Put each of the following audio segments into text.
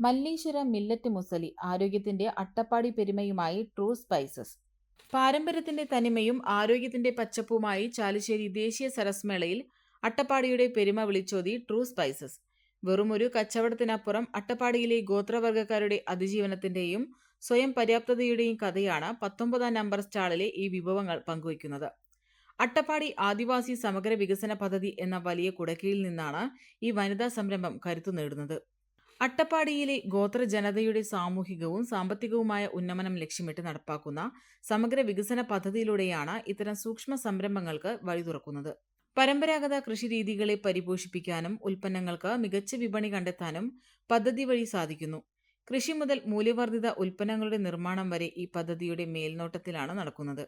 മല്ലീശ്വര millet മുസലി ആരോഗ്യത്തിന്റെ Attappadi പെരുമയുമായി true spices. പാരമ്പര്യത്തിന്റെ തനിമയും ആരോഗ്യത്തിന്റെ പച്ചപ്പുമായി ചാലുശ്ശേരി ദേശീയ സരസ് മേളയിൽ അട്ടപ്പാടിയുടെ പെരുമ വിളിച്ചോതി ട്രൂ സ്പൈസസ്. വെറുമൊരു കച്ചവടത്തിനപ്പുറം അട്ടപ്പാടിയിലെ ഗോത്രവർഗക്കാരുടെ അതിജീവനത്തിന്റെയും സ്വയം പര്യാപ്തതയുടെയും കഥയാണ് പത്തൊമ്പതാം നമ്പർ സ്റ്റാളിലെ ഈ വിഭവങ്ങൾ പങ്കുവയ്ക്കുന്നത്. അട്ടപ്പാടി ആദിവാസി സമഗ്ര വികസന പദ്ധതി എന്ന വലിയ കുടക്കീഴിൽ നിന്നാണ് ഈ വനിതാ സംരംഭം കരുത്തു നേടുന്നത്. അട്ടപ്പാടിയിലെ ഗോത്ര ജനതയുടെ സാമൂഹികവും സാമ്പത്തികവുമായ ഉന്നമനം ലക്ഷ്യമിട്ട് നടപ്പാക്കുന്ന സമഗ്ര വികസന പദ്ധതിയിലൂടെയാണ് ഇത്തരം സൂക്ഷ്മ സംരംഭങ്ങൾക്ക് വഴി തുറക്കുന്നത്. പരമ്പരാഗത കൃഷിരീതികളെ പരിപോഷിപ്പിക്കാനും ഉൽപ്പന്നങ്ങൾക്ക് മികച്ച വിപണി കണ്ടെത്താനും പദ്ധതി വഴി സാധിക്കുന്നു. കൃഷി മുതൽ മൂല്യവർദ്ധിത ഉൽപ്പന്നങ്ങളുടെ നിർമ്മാണം വരെ ഈ പദ്ധതിയുടെ മേൽനോട്ടത്തിലാണ് നടക്കുന്നത്.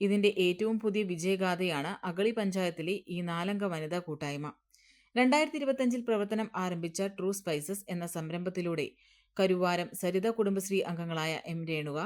ഇതിന്റെ ഏറ്റവും പുതിയ വിജയഗാഥയാണ് അഗളി പഞ്ചായത്തിലെ ഈ നാലംഗ വനിതാ കൂട്ടായ്മ. രണ്ടായിരത്തി ഇരുപത്തഞ്ചിൽ പ്രവർത്തനം ആരംഭിച്ച ട്രൂ സ്പൈസസ് എന്ന സംരംഭത്തിലൂടെ കരുവാരം സരിത കുടുംബശ്രീ അംഗങ്ങളായ എം രേണുക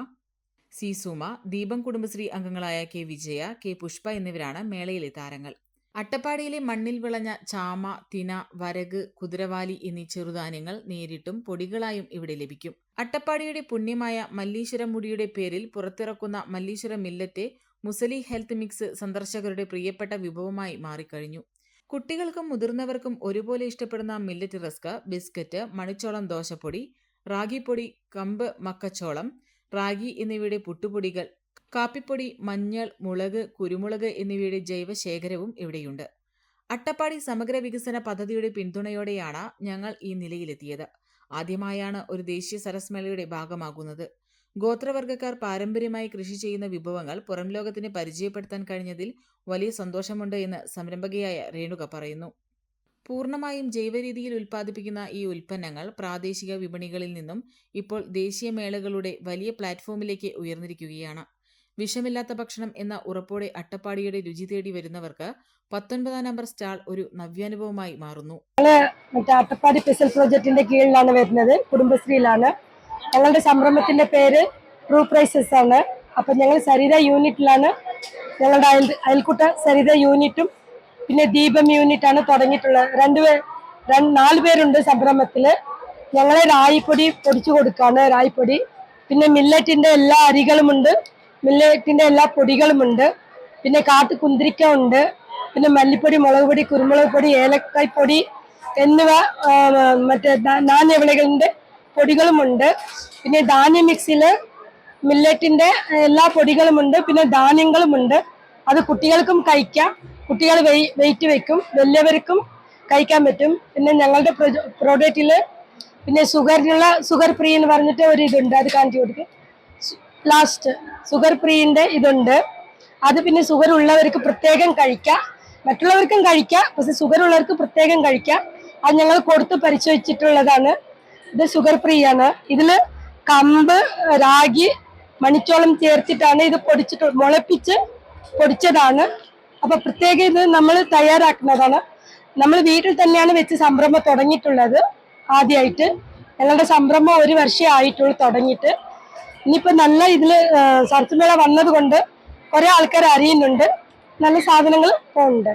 സി സുമ ദീപം കുടുംബശ്രീ അംഗങ്ങളായ കെ വിജയ കെ പുഷ്പ എന്നിവരാണ് മേളയിലെ താരങ്ങൾ. അട്ടപ്പാടിയിലെ മണ്ണിൽ വിളഞ്ഞ ചാമ തിന വരക് കുതിരവാലി എന്നീ ചെറുധാന്യങ്ങൾ നേരിട്ടും പൊടികളായും ഇവിടെ ലഭിക്കും. അട്ടപ്പാടിയുടെ പുണ്യമായ മല്ലീശ്വരം മുടിയുടെ പേരിൽ പുറത്തിറക്കുന്ന Malleeswaram millet muesli health mix സന്ദർശകരുടെ പ്രിയപ്പെട്ട വിഭവമായി മാറിക്കഴിഞ്ഞു. കുട്ടികൾക്കും മുതിർന്നവർക്കും ഒരുപോലെ ഇഷ്ടപ്പെടുന്ന മില്ലറ്റ് റസ്ക ബിസ്ക്കറ്റ് മണിച്ചോളം ദോശപ്പൊടി റാഗിപ്പൊടി കമ്പ് മക്കച്ചോളം റാഗി എന്നിവയുടെ പുട്ടുപൊടികൾ കാപ്പിപ്പൊടി മഞ്ഞൾ മുളക് കുരുമുളക് എന്നിവയുടെ ജൈവശേഖരവും ഇവിടെയുണ്ട്. അട്ടപ്പാടി സമഗ്ര വികസന പദ്ധതിയുടെ പിന്തുണയോടെയാണ് ഞങ്ങൾ ഈ നിലയിലെത്തിയത്. ആദ്യമായാണ് ഒരു ദേശീയ സരസ്മേളയുടെ ഭാഗമാകുന്നത്. ഗോത്രവർഗക്കാർ പാരമ്പര്യമായി കൃഷി ചെയ്യുന്ന വിഭവങ്ങൾ പുറം ലോകത്തിന് പരിചയപ്പെടുത്താൻ കഴിഞ്ഞതിൽ വലിയ സന്തോഷമുണ്ട് എന്ന് സംരംഭകയായ രേണുക പറയുന്നു. പൂർണമായും ജൈവരീതിയിൽ ഉൽപ്പാദിപ്പിക്കുന്ന ഈ ഉൽപ്പന്നങ്ങൾ പ്രാദേശിക വിപണികളിൽ നിന്നും ഇപ്പോൾ ദേശീയ മേളകളുടെ വലിയ പ്ലാറ്റ്ഫോമിലേക്ക് ഉയർന്നിരിക്കുകയാണ്. വിഷമില്ലാത്ത ഭക്ഷണം എന്ന ഉറപ്പോടെ അട്ടപ്പാടിയുടെ രുചി തേടി വരുന്നവർക്ക് പത്തൊൻപതാം നമ്പർ സ്റ്റാൾ ഒരു നവ്യാനുഭവമായി മാറുന്നു. അട്ടപ്പാടി സ്പെഷ്യൽ പ്രോജക്റ്റിന്റെ കീഴിലാണ് വരുന്നത്. കുടുംബശ്രീയിലാണ്. ഞങ്ങളുടെ സംരംഭത്തിന്റെ പേര് ട്രൂ പ്രൈസസ് ആണ്. അപ്പൊ ഞങ്ങൾ സരിത യൂണിറ്റിലാണ് ഞങ്ങളുടെ അയൽ അയൽക്കൂട്ട സരിത യൂണിറ്റും പിന്നെ ദീപം യൂണിറ്റാണ് തുടങ്ങിയിട്ടുള്ളത്. രണ്ട് നാല് പേരുണ്ട് സംരംഭത്തിൽ. ഞങ്ങളെ റായിപ്പൊടി പൊടിച്ചു കൊടുക്കാണ് റായിപ്പൊടി പിന്നെ മില്ലറ്റിന്റെ എല്ലാ അരികളുമുണ്ട്. മില്ലറ്റിന്റെ എല്ലാ പൊടികളുമുണ്ട്. പിന്നെ കാട്ടു കുന്തിരിക്ക ഉണ്ട്. പിന്നെ മല്ലിപ്പൊടി മുളക് പൊടി കുരുമുളക് പൊടി ഏലക്കായ്പൊടി എന്നിവ മറ്റേ നാണ്യവിളകളുടെ പൊടികളുമുണ്ട്. പിന്നെ ധാന്യ മിക്സിൽ മില്ലറ്റിന്റെ എല്ലാ പൊടികളുമുണ്ട്. പിന്നെ ധാന്യങ്ങളുമുണ്ട്. അത് കുട്ടികൾക്കും കഴിക്കാം. കുട്ടികൾ വെയിറ്റ് വെക്കും. വലിയവർക്കും കഴിക്കാൻ പറ്റും. പിന്നെ ഞങ്ങളുടെ പ്രോഡക്റ്റിൽ പിന്നെ ഷുഗറിനുള്ള ഷുഗർ ഫ്രീ എന്ന് പറഞ്ഞിട്ട് ഒരു ഇതുണ്ട്. അത് കാണിച്ചു കൊടുക്കും. ലാസ്റ്റ് ഷുഗർ ഫ്രീന്റെ ഇതുണ്ട്. അത് പിന്നെ ഷുഗർ ഉള്ളവർക്ക് പ്രത്യേകം കഴിക്കാം. മറ്റുള്ളവർക്കും കഴിക്കാം. പക്ഷെ ഷുഗർ ഉള്ളവർക്ക് പ്രത്യേകം കഴിക്കാം. അത് ഞങ്ങൾ കൊടുത്ത് പരിശോധിച്ചിട്ടുള്ളതാണ്. ഇത് ഷുഗർ ഫ്രീ ആണ്. ഇതിൽ കമ്പ് റാഗി മണിച്ചോളം ചേർത്തിട്ടാണ് ഇത് പൊടിച്ചിട്ട് മുളപ്പിച്ച് പൊടിച്ചതാണ്. അപ്പൊ പ്രത്യേക ഇത് നമ്മൾ തയ്യാറാക്കുന്നതാണ്. നമ്മൾ വീട്ടിൽ തന്നെയാണ് വെച്ച് സംരംഭം തുടങ്ങിയിട്ടുള്ളത് ആദ്യമായിട്ട് ഞങ്ങളുടെ സംരംഭം ഒരു വർഷമേ ആയിട്ടുള്ളൂ തുടങ്ങിയിട്ട്. ഇനിയിപ്പോ നല്ല ഇതിൽ സരസ്മേള വന്നത് കൊണ്ട് കുറെ ആൾക്കാർ അറിയുന്നുണ്ട്. നല്ല സാധനങ്ങൾ പോകുന്നുണ്ട്